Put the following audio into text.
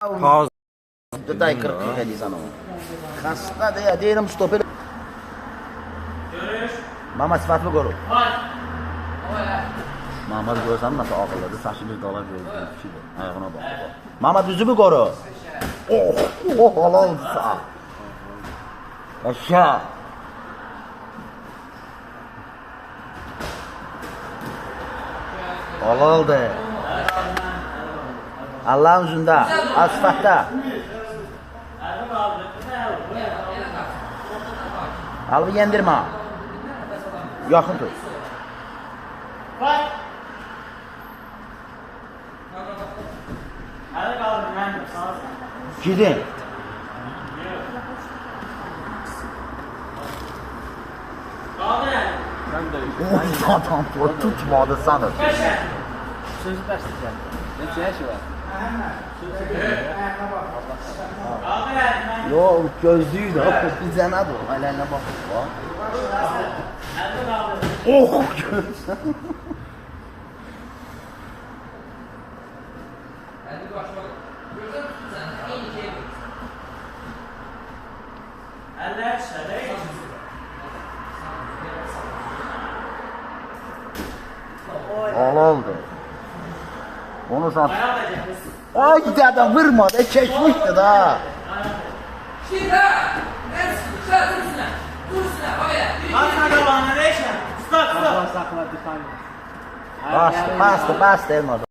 Pauza. Dai 40 che di sanno. Hasta de aderim stopel. Mama sıfatlı gol. Mama görsən nasıl ağırladı, saçını dala gördü, ayağına baxdı. Mama düzü mü qoru? Oh, oh, oh, oh, oh halal sağ. Aşağı. Halaldır. Allah'ın üzündə, asfaltda. Halbuki yendirmə. Yaxın tut. Gidin. Bu tutmadı sanır. Sözü bəsdir. Neçə yaşı var? Yo gözlüyü de bizə nədir? Ələndə bax. Oh görsən. Halaldır. Onu sen... Ay dede vurma da çekmişti da. Şimdi ha! Ben sıkışlar dursun ha! Dursun ha! Bak ya! Allah saxla, difan. Bastı bastı bastı elmadı.